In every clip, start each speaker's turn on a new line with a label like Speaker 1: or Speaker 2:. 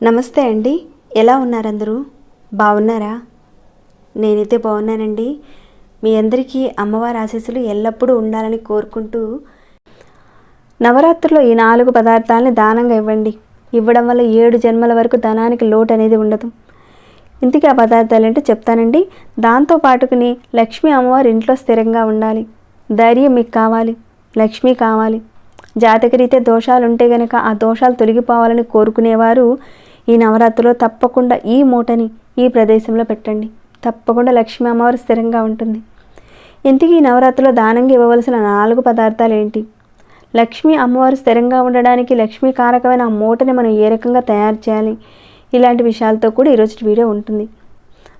Speaker 1: నమస్తే అండి. ఎలా ఉన్నారు అందరూ బాగున్నారా? నేనైతే బాగున్నానండి. మీ అందరికీ అమ్మవారి ఆశీస్సులు ఎల్లప్పుడూ ఉండాలని కోరుకుంటూ నవరాత్రుల్లో ఈ నాలుగు పదార్థాలని దానంగా ఇవ్వండి. ఇవ్వడం వల్ల ఏడు జన్మల వరకు ధనానికి లోటు అనేది ఉండదు. ఇంతకీ ఆ పదార్థాలు ఏంటో చెప్తానండి. దాంతో పాటుకుని లక్ష్మీ అమ్మవారు ఇంట్లో స్థిరంగా ఉండాలి. ధైర్యం మీకు కావాలి. లక్ష్మి కావాలి. జాతకరీత్యా దోషాలు ఉంటే గనక ఆ దోషాలు తొలగిపోవాలని కోరుకునేవారు ఈ నవరాత్రిలో తప్పకుండా ఈ మూటని ఈ ప్రదేశంలో పెట్టండి. తప్పకుండా లక్ష్మీ అమ్మవారు స్థిరంగా ఉంటుంది. ఇంతకీ ఈ నవరాత్రిలో దానంగా ఇవ్వవలసిన నాలుగు పదార్థాలు ఏంటి లక్ష్మీ అమ్మవారు స్థిరంగా ఉండడానికి లక్ష్మీ కారకమైన ఆ మూటని మనం ఏ రకంగా తయారు చేయాలి? ఇలాంటి విషయాలతో కూడా ఈరోజు వీడియో ఉంటుంది.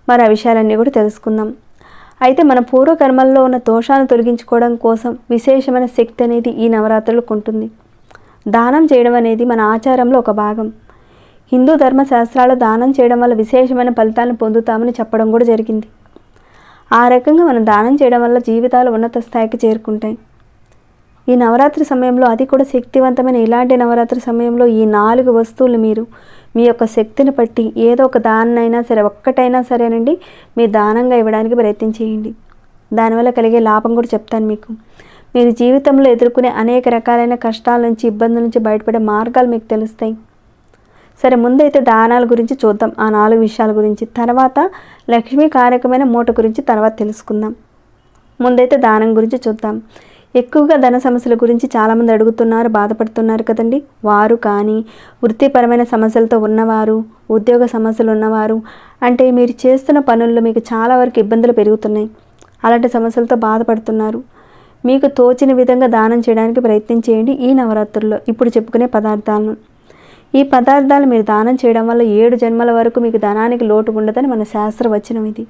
Speaker 1: మరి ఆ విషయాలన్నీ కూడా తెలుసుకుందాం. అయితే మన పూర్వకర్మల్లో ఉన్న దోషాలను తొలగించుకోవడం కోసం విశేషమైన శక్తి అనేది ఈ నవరాత్రులకు ఉంటుంది. దానం చేయడం అనేది మన ఆచారంలో ఒక భాగం. హిందూ ధర్మశాస్త్రాలు దానం చేయడం వల్ల విశేషమైన ఫలితాలను పొందుతామని చెప్పడం కూడా జరిగింది. ఆ రకంగా మనం దానం చేయడం వల్ల జీవితాలు ఉన్నత స్థాయికి చేరుకుంటాయి. ఈ నవరాత్రి సమయంలో అది కూడా శక్తివంతమైన ఇలాంటి నవరాత్రి సమయంలో ఈ నాలుగు వస్తువులు మీరు మీ యొక్క శక్తిని బట్టి ఏదో ఒక దాన్నైనా సరే ఒక్కటైనా సరేనండి మీ దానంగా ఇవ్వడానికి ప్రయత్నం చేయండి. దానివల్ల కలిగే లాభం కూడా చెప్తాను మీకు. మీరు జీవితంలో ఎదుర్కొనే అనేక రకాలైన కష్టాల నుంచి ఇబ్బందుల నుంచి బయటపడే మార్గాలు మీకు తెలుస్తాయి. సరే ముందైతే దానాల గురించి చూద్దాం ఆ నాలుగు విషయాల గురించి. తర్వాత లక్ష్మీ కారకమైన మూట గురించి తర్వాత తెలుసుకుందాం. ముందైతే దానం గురించి చూద్దాం. ఎక్కువగా ధన సమస్యల గురించి చాలామంది అడుగుతున్నారు బాధపడుతున్నారు కదండి. వారు కానీ వృత్తిపరమైన సమస్యలతో ఉన్నవారు ఉద్యోగ సమస్యలు ఉన్నవారు అంటే మీరు చేస్తున్న పనుల్లో మీకు చాలా వరకు ఇబ్బందులు పెరుగుతున్నాయి. అలాంటి సమస్యలతో బాధపడుతున్నారు. మీకు తోచిన విధంగా దానం చేయడానికి ప్రయత్నం చేయండి ఈ నవరాత్రుల్లో. ఇప్పుడు చెప్పుకునే పదార్థాలను. ఈ పదార్థాలు మీరు దానం చేయడం వల్ల ఏడు జన్మల వరకు మీకు ధనానికి లోటు ఉండదని మన శాస్త్రవచనం ఇది.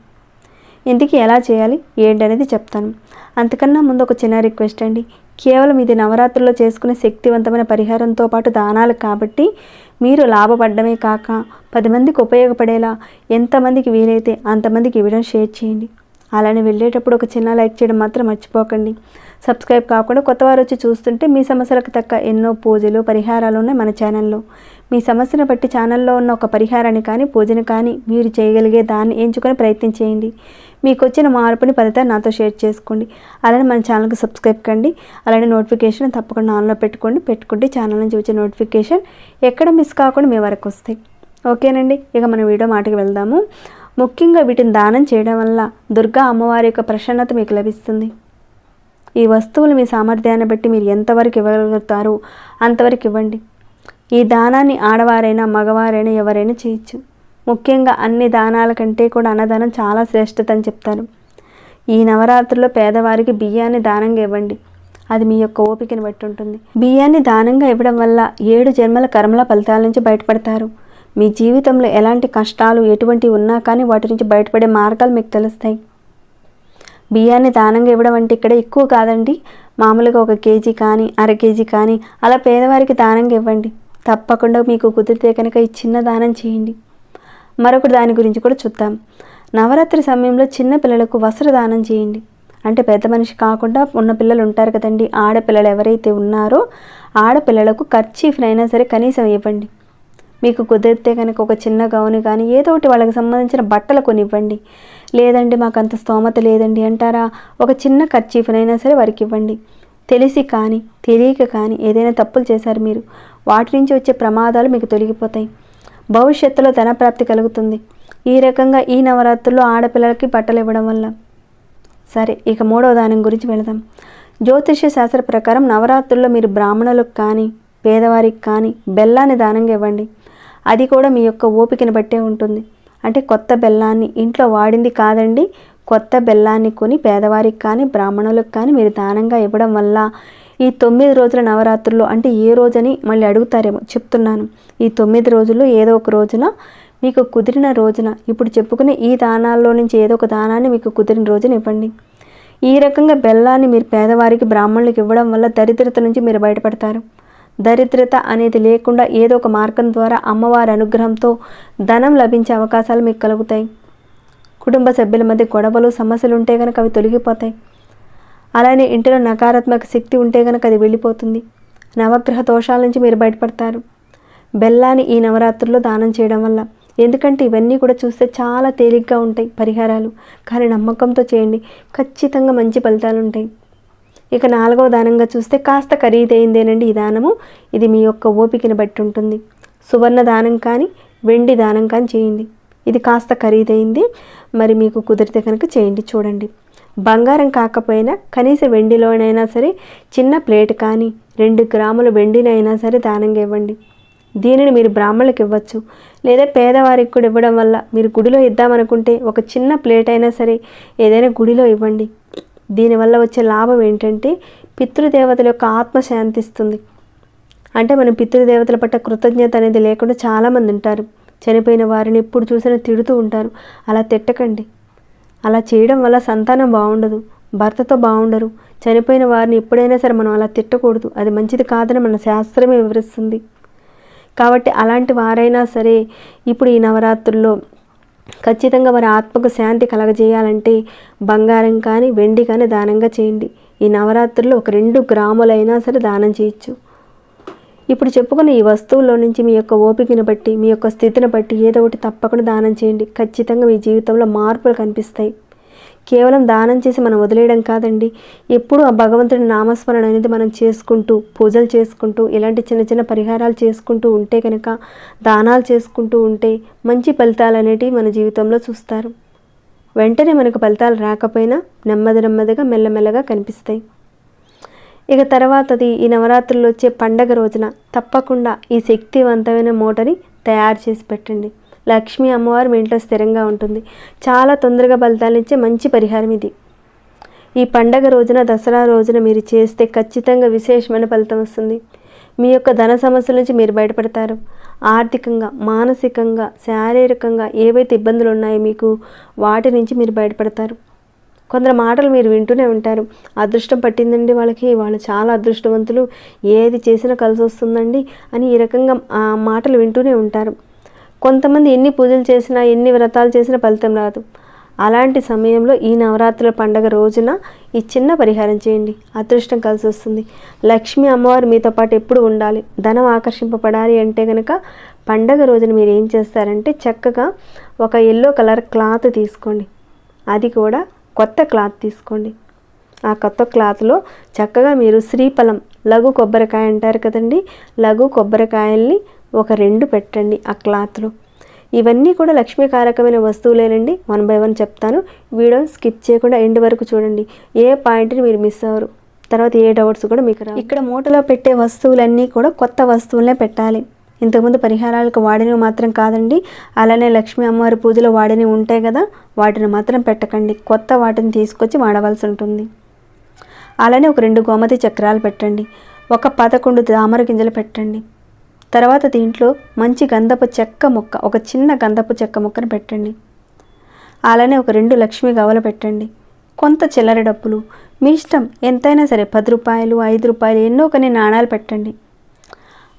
Speaker 1: ఇంటికి ఎలా చేయాలి ఏంటనేది చెప్తాను. అంతకన్నా ముందు ఒక చిన్న రిక్వెస్ట్ అండి. కేవలం ఇది నవరాత్రుల్లో చేసుకునే శక్తివంతమైన పరిహారంతో పాటు దానాలు కాబట్టి మీరు లాభపడమే కాక పది మందికి ఉపయోగపడేలా ఎంతమందికి వీలైతే అంతమందికి ఇవ్వడం షేర్ చేయండి. అలానే వెళ్ళేటప్పుడు ఒక చిన్న లైక్ చేయడం మాత్రం మర్చిపోకండి. సబ్స్క్రైబ్ కాకుండా కొత్త వారు వచ్చి చూస్తుంటే మీ సమస్యలకు తక్క ఎన్నో పూజలు పరిహారాలు ఉన్నాయి మన ఛానల్లో. మీ సమస్యను బట్టి ఛానల్లో ఉన్న ఒక పరిహారాన్ని కానీ పూజను కానీ మీరు చేయగలిగే దాన్ని ఎంచుకొని ప్రయత్నం చేయండి. మీకు వచ్చిన మార్పుని ఫలితాన్ని నాతో షేర్ చేసుకోండి. అలానే మన ఛానల్కి సబ్స్క్రైబ్ కండి. అలానే నోటిఫికేషన్ తప్పకుండా ఆన్లో పెట్టుకోండి. పెట్టుకుంటే ఛానల్ నుంచి వచ్చే నోటిఫికేషన్ ఎక్కడ మిస్ కాకుండా మీ వరకు వస్తాయి. ఓకేనండి? ఇక మన వీడియో మాటకి వెళ్దాము. ముఖ్యంగా వీటిని దానం చేయడం వల్ల దుర్గా అమ్మవారి యొక్క ప్రసన్నత మీకు లభిస్తుంది. ఈ వస్తువులు మీ సామర్థ్యాన్ని బట్టి మీరు ఎంతవరకు ఇవ్వగలుగుతారో అంతవరకు ఇవ్వండి. ఈ దానాన్ని ఆడవారైనా మగవారైనా ఎవరైనా చేయొచ్చు. ముఖ్యంగా అన్ని దానాల కంటే కూడా అన్నదానం చాలా శ్రేష్టత అని చెప్తారు. ఈ నవరాత్రుల్లో పేదవారికి బియ్యాన్ని దానంగా ఇవ్వండి. అది మీ యొక్క ఓపికని బట్టి ఉంటుంది. బియ్యాన్ని దానంగా ఇవ్వడం వల్ల ఏడు జన్మల కర్మల ఫలితాల నుంచి బయటపడతారు. మీ జీవితంలో ఎలాంటి కష్టాలు ఎటువంటివి ఉన్నా కానీ వాటి నుంచి బయటపడే మార్గాలు మీకు తెలుస్తాయి. బియ్యాన్ని దానంగా ఇవ్వడం అంటే ఇక్కడ ఎక్కువ కాదండి. మామూలుగా ఒక కేజీ కానీ అర కేజీ కానీ అలా పేదవారికి దానంగా ఇవ్వండి. తప్పకుండా మీకు కుదిరితే కనుక ఈ చిన్న దానం చేయండి. మరొకటి దాని గురించి కూడా చూద్దాం. నవరాత్రి సమయంలో చిన్న పిల్లలకు వస్త్రదానం చేయండి. అంటే పెద్ద మనిషి కాకుండా ఉన్న పిల్లలు ఉంటారు కదండి. ఆడపిల్లలు ఎవరైతే ఉన్నారో ఆడపిల్లలకు ఖర్చీఫ్నైనా సరే కనీసం ఇవ్వండి. మీకు కుదిరితే కనుక ఒక చిన్న గౌను కానీ ఏదో ఒకటి వాళ్ళకి సంబంధించిన బట్టలు కొనివ్వండి. లేదండి మాకు అంత స్తోమత లేదండి అంటారా? ఒక చిన్న ఖర్చీఫ్నైనా సరే వారికి ఇవ్వండి. తెలిసి కానీ తెలియక కానీ ఏదైనా తప్పులు చేశారు మీరు వాటి నుంచి వచ్చే ప్రమాదాలు మీకు తొలగిపోతాయి. భవిష్యత్తులో ధనప్రాప్తి కలుగుతుంది. ఈ రకంగా ఈ నవరాత్రుల్లో ఆడపిల్లలకి బట్టలు ఇవ్వడం వల్ల. సరే ఇక మూడవ దానం గురించి వెళదాం. జ్యోతిష్య శాస్త్ర ప్రకారం నవరాత్రుల్లో మీరు బ్రాహ్మణులకు కానీ పేదవారికి కానీ బెల్లాన్ని దానంగా ఇవ్వండి. అది కూడా మీ యొక్క ఓపికని బట్టే ఉంటుంది. అంటే కొత్త బెల్లాన్ని ఇంట్లో వాడింది కాదండి కొత్త బెల్లాన్ని కొని పేదవారికి కానీ బ్రాహ్మణులకు కానీ మీరు దానంగా ఇవ్వడం వల్ల ఈ తొమ్మిది రోజుల నవరాత్రులు అంటే ఏ రోజని మళ్ళీ అడుగుతారేమో చెప్తున్నాను. ఈ తొమ్మిది రోజులు ఏదో ఒక రోజున మీకు కుదిరిన రోజున ఇప్పుడు చెప్పుకునే ఈ దానాల్లో నుంచి ఏదో ఒక దానాన్ని మీకు కుదిరిన రోజున ఇవ్వండి. ఈ రకంగా బెల్లాన్ని మీరు పేదవారికి బ్రాహ్మణులకు ఇవ్వడం వల్ల దరిద్రత నుంచి మీరు బయటపడతారు. దరిద్రత అనేది లేకుండా ఏదో ఒక మార్గం ద్వారా అమ్మవారి అనుగ్రహంతో ధనం లభించే అవకాశాలు మీకు కలుగుతాయి. కుటుంబ సభ్యుల మధ్య గొడవలు సమస్యలు ఉంటే కనుక అవి తొలగిపోతాయి. అలానే ఇంటిలో నకారాత్మక శక్తి ఉంటే కనుక అది వెళ్ళిపోతుంది. నవగ్రహ దోషాల నుంచి మీరు బయటపడతారు. బెల్లాన్ని ఈ నవరాత్రుల్లో దానం చేయడం వల్ల. ఎందుకంటే ఇవన్నీ కూడా చూస్తే చాలా తేలిగ్గా ఉంటాయి పరిహారాలు. కానీ నమ్మకంతో చేయండి. ఖచ్చితంగా మంచి ఫలితాలు ఉంటాయి ఇక నాలుగవ దానంగా చూస్తే కాస్త ఖరీదైందేనండి ఈ దానము. ఇది మీ యొక్క ఓపికని బట్టి ఉంటుంది. సువర్ణ దానం కానీ వెండి దానం కానీ చేయండి. ఇది కాస్త ఖరీదైంది. మరి మీకు కుదిరితే కనుక చేయండి చూడండి. బంగారం కాకపోయినా కనీసం వెండిలోనైనా సరే చిన్న ప్లేట్ కానీ రెండు గ్రాముల వెండినైనా సరే దానంగా ఇవ్వండి. దీనిని మీరు బ్రాహ్మణులకు ఇవ్వచ్చు. లేదా పేదవారికి కూడా ఇవ్వడం వల్ల మీరు గుడిలో ఇద్దామనుకుంటే ఒక చిన్న ప్లేట్ అయినా సరే ఏదైనా గుడిలో ఇవ్వండి. దీనివల్ల వచ్చే లాభం ఏంటంటే పితృదేవతల యొక్క ఆత్మ శాంతిస్తుంది అంటే మనం పితృదేవతల పట్ల కృతజ్ఞత అనేది లేకుండా చాలామంది ఉంటారు. చనిపోయిన వారిని ఎప్పుడు చూసినా తిడుతూ ఉంటారు. అలా తిట్టకండి. అలా చేయడం వల్ల సంతానం బాగుండదు భర్తతో బాగుండరు. చనిపోయిన వారిని ఎప్పుడైనా సరే మనం అలా తిట్టకూడదు. అది మంచిది కాదని మన శాస్త్రమే వివరిస్తుంది. కాబట్టి అలాంటి వారైనా సరే ఇప్పుడు ఈ నవరాత్రుల్లో ఖచ్చితంగా వారి ఆత్మకు శాంతి కలగజేయాలంటే బంగారం కానీ వెండి కానీ దానంగా చేయండి. ఈ నవరాత్రుల్లో ఒక రెండు గ్రాములైనా సరే దానం చేయొచ్చు. ఇప్పుడు చెప్పుకున్న ఈ వస్తువుల్లో నుంచి మీ యొక్క ఓపికను బట్టి మీ యొక్క స్థితిని బట్టి ఏదో ఒకటి తప్పకుండా దానం చేయండి. ఖచ్చితంగా మీ జీవితంలో మార్పులు కనిపిస్తాయి. కేవలం దానం చేసి మనం వదిలేయడం కాదండి. ఎప్పుడూ ఆ భగవంతుడి నామస్మరణ అనేది మనం చేసుకుంటూ పూజలు చేసుకుంటూ ఇలాంటి చిన్న చిన్న పరిహారాలు చేసుకుంటూ ఉంటే కనుక దానాలు చేసుకుంటూ ఉంటే మంచి ఫలితాలు అనేటివి మన జీవితంలో చూస్తారు. వెంటనే మనకు ఫలితాలు రాకపోయినా నెమ్మది నెమ్మదిగా మెల్లమెల్లగా కనిపిస్తాయి. ఇక తర్వాతది ఈ నవరాత్రులు వచ్చే పండగ రోజున తప్పకుండా ఈ శక్తివంతమైన మూటని తయారు చేసి పెట్టండి. లక్ష్మీ అమ్మవారు మీ ఇంట్లో స్థిరంగా ఉంటుంది. చాలా తొందరగా ఫలితాలనిచ్చే మంచి పరిహారం ఇది. ఈ పండగ రోజున దసరా రోజున మీరు చేస్తే ఖచ్చితంగా విశేషమైన ఫలితం వస్తుంది. మీ యొక్క ధన సమస్యల నుంచి మీరు బయటపడతారు. ఆర్థికంగా మానసికంగా శారీరకంగా ఏవైతే ఇబ్బందులు ఉన్నాయో మీకు వాటి నుంచి మీరు బయటపడతారు. కొందరు మాటలు మీరు వింటూనే ఉంటారు. అదృష్టం పట్టిందండి వాళ్ళకి. వాళ్ళు చాలా అదృష్టవంతులు. ఏది చేసినా కలిసి వస్తుందండి అని ఈ రకంగా ఆ మాటలు వింటూనే ఉంటారు. కొంతమంది ఎన్ని పూజలు చేసినా ఎన్ని వ్రతాలు చేసినా ఫలితం రాదు. అలాంటి సమయంలో ఈ నవరాత్రుల పండగ రోజున ఈ చిన్న పరిహారం చేయండి. అదృష్టం కలిసి వస్తుంది. లక్ష్మీ అమ్మవారు మీతో పాటు ఎప్పుడు ఉండాలి? ధనం ఆకర్షింపబడాలి అంటే కనుక పండగ రోజున మీరు ఏం చేస్తారంటే చక్కగా ఒక ఎల్లో కలర్ క్లాత్ తీసుకోండి. అది కూడా కొత్త క్లాత్ తీసుకోండి. ఆ కొత్త క్లాత్లో చక్కగా మీరు శ్రీఫలం లఘు కొబ్బరికాయ అంటారు కదండి. లఘు కొబ్బరికాయల్ని ఒక రెండు పెట్టండి ఆ క్లాత్లో. ఇవన్నీ కూడా లక్ష్మీకారకమైన వస్తువులేనండి. వన్ బై వన్ చెప్తాను. వీడియో స్కిప్ చేయకుండా ఎండ్ వరకు చూడండి. ఏ పాయింట్ని మీరు మిస్ అవ్వరు. తర్వాత ఏ డౌట్స్ కూడా మీకు ఇక్కడ మూటలో పెట్టే వస్తువులన్నీ కూడా కొత్త వస్తువులనే పెట్టాలి. ఇంతకుముందు పరిహారాలకు వాడినవి మాత్రం కాదండి. అలానే లక్ష్మీ అమ్మవారి పూజలో వాడినవి ఉంటాయి కదా వాటిని మాత్రం పెట్టకండి. కొత్త వాటిని తీసుకొచ్చి వాడవలసి ఉంటుంది. అలానే ఒక రెండు గోమతి చక్రాలు పెట్టండి. ఒక పదకొండు తామర గింజలు పెట్టండి. తర్వాత దీంట్లో మంచి గంధపు చెక్క ముక్క ఒక చిన్న గంధపు చెక్క ముక్కను పెట్టండి. అలానే ఒక రెండు లక్ష్మీ గవలు పెట్టండి. కొంత చిల్లర డబ్బులు. మీ ఇష్టం. ఎంతైనా సరే పది రూపాయలు ఐదు రూపాయలు ఎన్నో కొన్ని నాణాలు పెట్టండి.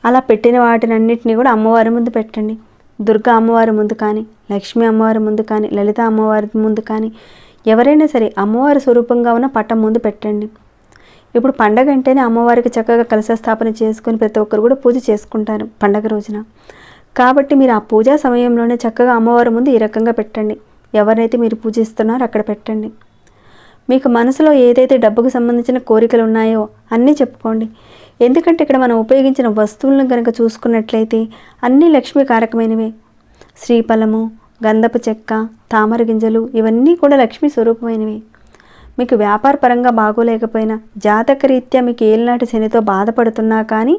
Speaker 1: అలా పెట్టిన వాటినన్నింటినీ కూడా అమ్మవారి ముందు పెట్టండి. దుర్గా అమ్మవారి ముందు కానీ లక్ష్మీ అమ్మవారి ముందు కానీ లలిత అమ్మవారి ముందు కానీ ఎవరైనా సరే అమ్మవారి స్వరూపంగా ఉన్న పట్టం ముందు పెట్టండి. ఇప్పుడు పండగ అంటేనే అమ్మవారికి చక్కగా కలశ స్థాపన చేసుకొని ప్రతి ఒక్కరు కూడా పూజ చేసుకుంటారు పండగ రోజున. కాబట్టి మీరు ఆ పూజా సమయంలోనే చక్కగా అమ్మవారి ముందు ఈ రకంగా పెట్టండి. ఎవరినైతే మీరు పూజిస్తున్నారో అక్కడ పెట్టండి. మీకు మనసులో ఏదైతే డబ్బుకు సంబంధించిన కోరికలు ఉన్నాయో అన్నీ చెప్పుకోండి. ఎందుకంటే ఇక్కడ మనం ఉపయోగించిన వస్తువులను కనుక చూసుకున్నట్లయితే అన్నీ లక్ష్మీకారకమైనవే శ్రీఫలము గంధపు చెక్క తామర గింజలు ఇవన్నీ కూడా లక్ష్మీ స్వరూపమైనవి. మీకు వ్యాపార పరంగా బాగోలేకపోయినా జాతకరీత్యా మీకు ఏలినాటి శనితో బాధపడుతున్నా కానీ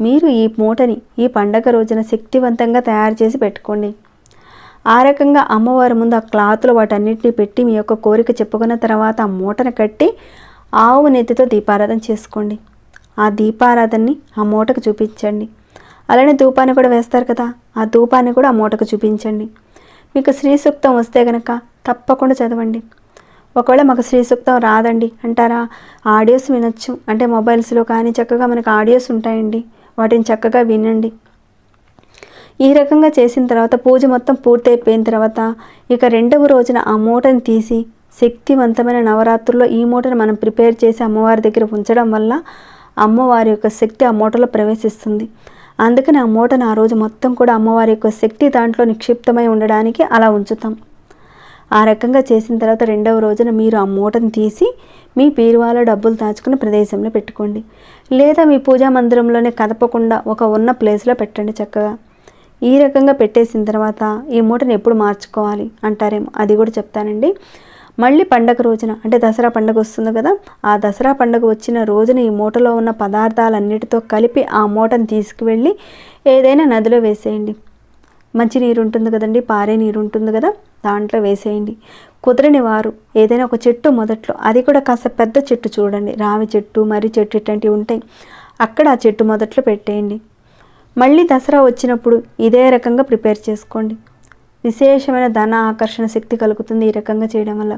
Speaker 1: మీరు ఈ మూటని ఈ పండగ రోజున శక్తివంతంగా తయారు చేసి పెట్టుకోండి. ఆ రకంగా అమ్మవారి ముందు ఆ క్లాత్లో వాటన్నిటిని పెట్టి మీ యొక్క కోరిక చెప్పుకున్న తర్వాత ఆ మూటను కట్టి ఆవు నెత్తితో దీపారాధన చేసుకోండి. ఆ దీపారాధనని ఆ మూటకు చూపించండి. అలానే ధూపాన్ని కూడా వేస్తారు కదా ఆ ధూపాన్ని కూడా ఆ మూటకు చూపించండి. మీకు శ్రీ సూక్తం వస్తే కనుక తప్పకుండా చదవండి. ఒకవేళ మాకు శ్రీ సూక్తం రాదండి అంటారా? ఆడియోస్ వినొచ్చు. అంటే మొబైల్స్లో కానీ చక్కగా మనకు ఆడియోస్ ఉంటాయండి. వాటిని చక్కగా వినండి. ఈ రకంగా చేసిన తర్వాత పూజ మొత్తం పూర్తయిపోయిన తర్వాత ఇక రెండవ రోజున ఆ మూటను తీసి శక్తివంతమైన నవరాత్రుల్లో ఈ మూటను మనం ప్రిపేర్ చేసి అమ్మవారి దగ్గర ఉంచడం వల్ల అమ్మవారి యొక్క శక్తి ఆ మూటలో ప్రవేశిస్తుంది. అందుకని ఆ మూటను ఆ రోజు మొత్తం కూడా అమ్మవారి యొక్క శక్తి దాంట్లో నిక్షిప్తమై ఉండడానికి అలా ఉంచుతాం. ఆ రకంగా చేసిన తర్వాత రెండవ రోజున మీరు ఆ మూటను తీసి మీ పీరువాలో డబ్బులు దాచుకుని ప్రదేశంలో పెట్టుకోండి. లేదా మీ పూజా మందిరంలోనే కదపకుండా ఒక ఉన్న ప్లేస్లో పెట్టండి చక్కగా. ఈ రకంగా పెట్టేసిన తర్వాత ఈ మూటను ఎప్పుడు మార్చుకోవాలి అంటారేమో అది కూడా చెప్తానండి. మళ్ళీ పండగ రోజున అంటే దసరా పండగ వస్తుంది కదా ఆ దసరా పండగ వచ్చిన రోజున ఈ మూటలో ఉన్న పదార్థాలన్నిటితో కలిపి ఆ మూటను తీసుకువెళ్ళి ఏదైనా నదిలో వేసేయండి. మంచినీరు ఉంటుంది కదండి పారే నీరు ఉంటుంది కదా దాంట్లో వేసేయండి. కుదరని వారు ఏదైనా ఒక చెట్టు మొదట్లో అది కూడా కాస్త పెద్ద చెట్టు చూడండి రావి చెట్టు మర్రి చెట్టు ఇట్లాంటివి ఉంటాయి అక్కడ ఆ చెట్టు మొదట్లో పెట్టేయండి. మళ్ళీ దసరా వచ్చినప్పుడు ఇదే రకంగా ప్రిపేర్ చేసుకోండి. విశేషమైన ధన ఆకర్షణ శక్తి కలుగుతుంది ఈ రకంగా చేయడం వల్ల.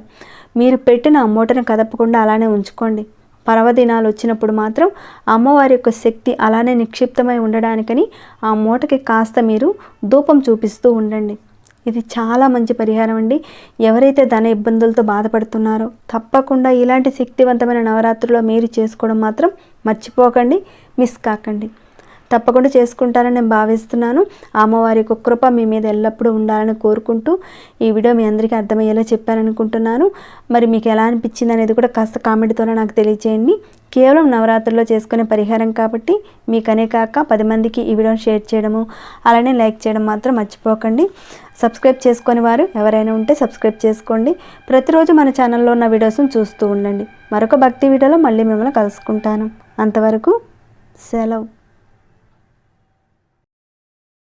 Speaker 1: మీరు పెట్టిన ఆ మూటను కదపకుండా అలానే ఉంచుకోండి. పర్వదినాలు వచ్చినప్పుడు మాత్రం అమ్మవారి యొక్క శక్తి అలానే నిక్షిప్తమై ఉండడానికని ఆ మూటకి కాస్త మీరు ధూపం చూపిస్తూ ఉండండి. ఇది చాలా మంచి పరిహారం అండి. ఎవరైతే ధన ఇబ్బందులతో బాధపడుతున్నారో తప్పకుండా ఇలాంటి శక్తివంతమైన నవరాత్రుల్లో మీరు చేసుకోవడం మాత్రం మర్చిపోకండి మిస్ కాకండి. తప్పకుండా చేసుకుంటారని నేను భావిస్తున్నాను. అమ్మవారి యొక్క కృప మీ మీద ఎల్లప్పుడూ ఉండాలని కోరుకుంటూ ఈ వీడియో మీ అందరికీ అర్థమయ్యేలా చెప్పారనుకుంటున్నాను మరి మీకు ఎలా అనిపించింది అనేది కూడా కాస్త కామెంట్తోనే నాకు తెలియజేయండి కేవలం నవరాత్రుల్లో చేసుకునే పరిహారం కాబట్టి మీకనే కాక పది మందికి ఈ వీడియోని షేర్ చేయడము అలానే లైక్ చేయడం మాత్రం మర్చిపోకండి. సబ్స్క్రైబ్ చేసుకొని వారు ఎవరైనా ఉంటే సబ్స్క్రైబ్ చేసుకోండి. ప్రతిరోజు మన ఛానల్లో ఉన్న వీడియోస్ని చూస్తూ ఉండండి. మరొక భక్తి వీడియోలో మళ్ళీ మిమ్మల్ని కలుసుకుంటాను. అంతవరకు సెలవు.